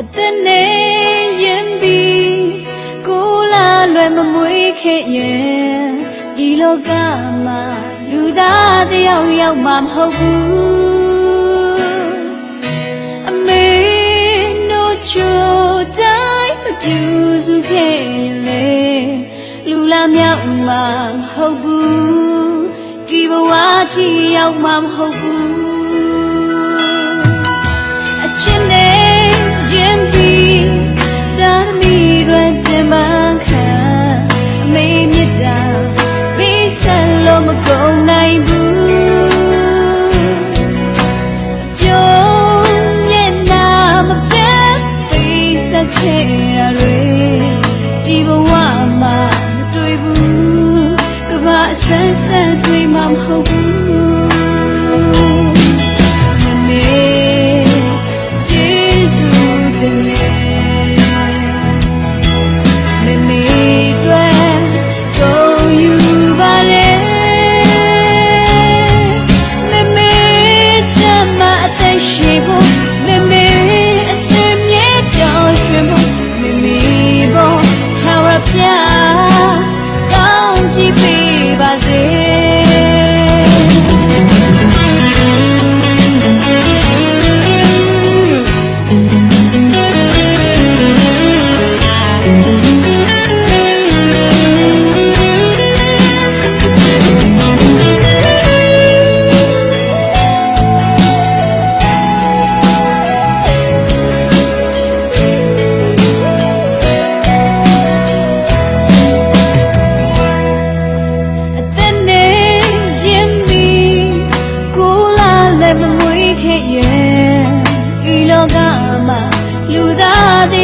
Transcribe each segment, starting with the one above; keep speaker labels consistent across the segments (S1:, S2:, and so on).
S1: အသက်နဲ့ရင်ပြီးကိုလာလွယ်မမွေးခဲ့ရဲ့ဒီလောကမှာလူသားတစ်ယောက်ယောက်မှမဟုတ်ဘူးအမေတို့ချိုတိုင်းမပြူစုခဲ့ရင်လေလူလာမြောက်မှမဟုတ်ဘူးဒီဘဝကြီးရောက်မှမဟုတ်ဘူးအချစ်နဲ့ ခဲ့ရတွေဒီဘဝမှာမတွေ့ဘူးကဘာအဆန်းဆန်းတွေ့မှမဟုတ်ဘူး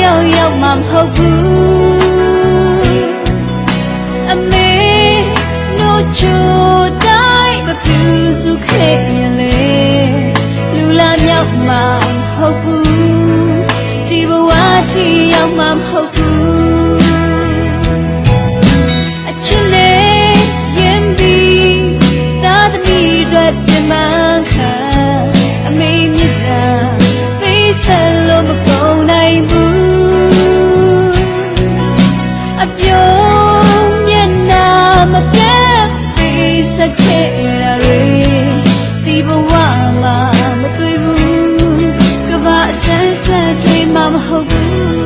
S1: သားတယောက်ယောက်မှမဟုတ်ဘူးအမေတို့ချိုတိုင်းမပြူစုခဲ့ရင်လေလူလာမြောက်မှမဟုတ်ဘူးဒီဘဝတီရောက်မှမဟုတ်ဘူး မှာမတွေ့